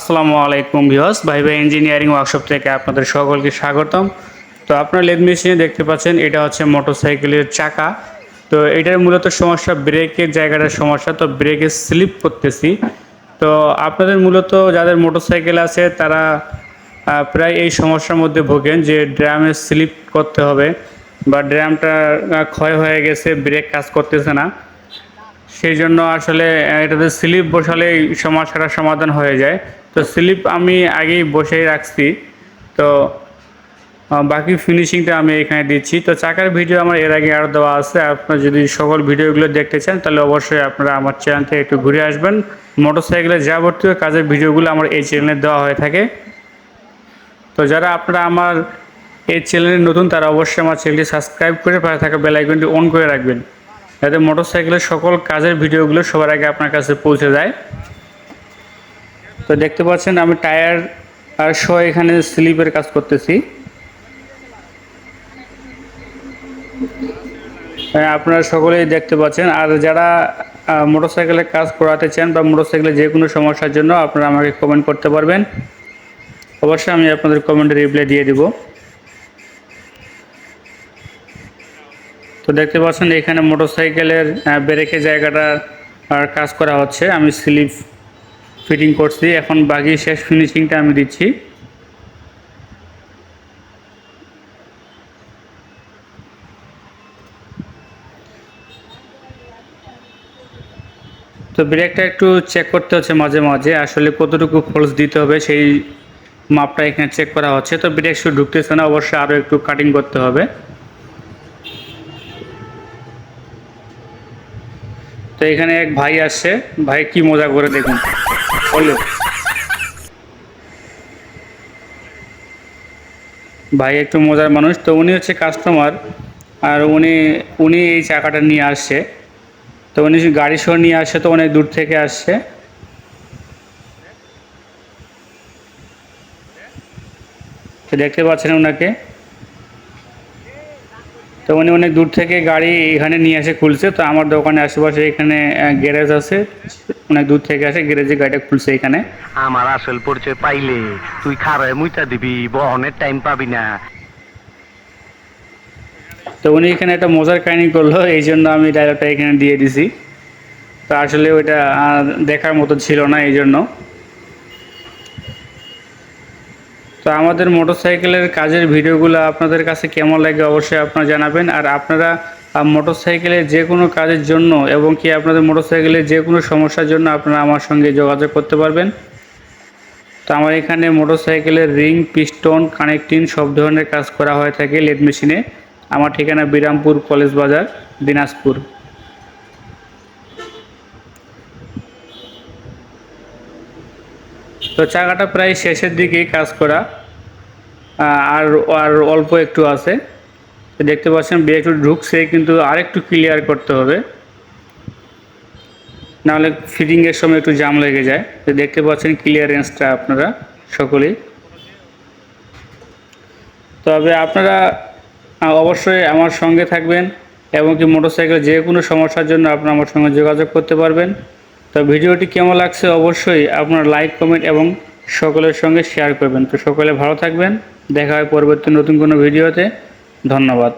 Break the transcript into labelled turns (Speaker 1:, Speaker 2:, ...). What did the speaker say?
Speaker 1: আসসালামু আলাইকুম ভিউয়ার্স ভাই ভাই ইঞ্জিনিয়ারিং ওয়ার্কশপ থেকে আপনাদের সকলকে স্বাগতম। তো আপনার লেদ মেশিনে দেখতে পাচ্ছেন, এটা হচ্ছে মোটরসাইকেলের চাকা। তো এটার মূলত সমস্যা, ব্রেকের জায়গাটার সমস্যা, তো ব্রেকে স্লিপ করতেছি। তো আপনাদের মূলত যাদের মোটরসাইকেল আছে, তারা প্রায় এই সমস্যার মধ্যে ভোগেন যে ড্রামে স্লিপ করতে হবে বা ড্রামটা ক্ষয় হয়ে গেছে, ব্রেক কাজ করতেছে না। সেই জন্য আসলে এটাতে স্লিপ বসালে এই সমস্যাটা সমাধান হয়ে যায়। তো স্লিপ আমি আগেই বসেই রাখছি। তো বাকি ফিনিশিংটা আমি এখানে দিচ্ছি। তো চাকার ভিডিও আমার এর আগে আরও দেওয়া আছে। আপনারা যদি সকল ভিডিওগুলো দেখতে চান, তাহলে অবশ্যই আপনারা আমার চ্যানেল থেকে একটু ঘুরে আসবেন। মোটর মোটরসাইকেলের যাবতীয় কাজের ভিডিওগুলো আমার এই চ্যানেলে দেওয়া হয়ে থাকে। তো যারা আপনারা আমার এই চ্যানেলে নতুন, তারা অবশ্যই আমার চ্যানেলটি সাবস্ক্রাইব করে পাশে থাকা বেল আইকনটি অন করে রাখবেন। যাতে মোটরসাইকেলের সকল কাজের ভিডিওগুলো সবার আগে আপনার কাছে পৌঁছে যায়। তো দেখতে পাচ্ছেন আমি টায়ার আর শো এখানে স্লিপের কাজ করতেছি। হ্যাঁ, আপনারা সকলেই দেখতে পাচ্ছেন। আর যারা মোটরসাইকেলের কাজ করাতে চান বা মোটরসাইকেলের যে কোনো সমস্যার জন্য আপনারা আমাকে কমেন্ট করতে পারবেন। অবশ্যই আমি আপনাদের কমেন্টে রিপ্লাই দিয়ে দিব। তো দেখতে পাচ্ছেন এখানে মোটরসাইকেলের ব্রেকে জায়গাটা আর কাজ করা হচ্ছে। আমি স্লিপ ফিটিং করছি। এখন বাকি শেষ ফিনিশিংটা আমি দিচ্ছি। তো ব্রেকটা একটু চেক করতে হচ্ছে মাঝে মাঝে, আসলে কতটুকু ফোর্স দিতে হবে সেই মাপটা এখানে চেক করা হচ্ছে। তো ব্রেক শুধু ঢুকতেছে না, অবশ্যই আরও একটু কাটিং করতে হবে। তো এখানে এক ভাই আসছে। ভাই কি মজা করে দেখুন। বলো ভাই একটু মজার মানুষ, তো উনি হচ্ছে কাস্টমার আর উনি উনি এই চাকাটা নিয়ে আসছে। তো উনি গাড়ি সহ নিয়ে আসছে তো অনেক দূর থেকে আসছে। দেখতে পাচ্ছেন ওনাকে তো উনি অনেক দূর থেকে গাড়ি এখানে নিয়ে এসে খুলছে। তো আমার দোকানে আশেপাশে এখানে গ্যারেজ আছে। অনেক দূর থেকে আসে গ্যারেজে গাড়িটা খুলছে এখানে।
Speaker 2: আমার আসল পরিচয় পাইলে তুই খারায় মুইতা দিবি বহনের টাইম পাবি না।
Speaker 1: তো উনি এখানে একটা মজার কাহিনী করল এই জন্য আমি ডায়লগটা এখানে দিয়ে দিছি। তো আসলে ওইটা দেখার মতো ছিল না এই জন্য তো আমাদের মোটরসাইকেলের কাজের ভিডিওগুলো আপনাদের কাছে কেমন লাগে অবশ্যই আপনারা জানাবেন। আর আপনারা মোটরসাইকেলের যে কোনো কাজের জন্য এবং কি আপনাদের মোটরসাইকেলের যে কোনো সমস্যার জন্য আপনারা আমার সঙ্গে যোগাযোগ করতে পারবেন। তো আমার এখানে মোটরসাইকেলের রিং, পিস্টন কানেক্টিং সব ধরনের কাজ করা হয়ে থাকে লেদ মেশিনে। আমার ঠিকানা বিরামপুর কলেজ বাজার, দিনাজপুর। তো চাকাটা প্রায় শেষের দিকেই কাজ করা। আর আর অল্প একটু আছে। দেখতে পাচ্ছেন ব্রেক একটু ঢুকছে, কিন্তু আর একটু ক্লিয়ার করতে হবে। নাহলে ফিটিংয়ের সময় একটু জাম লেগে যায়। তো দেখতে পাচ্ছেন ক্লিয়ারেন্সটা আপনারা সকলেই। তবে আপনারা অবশ্যই আমার সঙ্গে থাকবেন এবং কি মোটরসাইকেল যে কোনো সমস্যার জন্য আপনারা আমার সঙ্গে যোগাযোগ করতে পারবেন। তো ভিডিওটি কেমন লাগছে? অবশ্যই আপনার লাইক কমেন্ট এবং সকলের সঙ্গে শেয়ার করবেন। তো সকলে ভালো থাকবেন। দেখা হয় পরবর্তী নতুন কোনো ভিডিওতে ধন্যবাদ।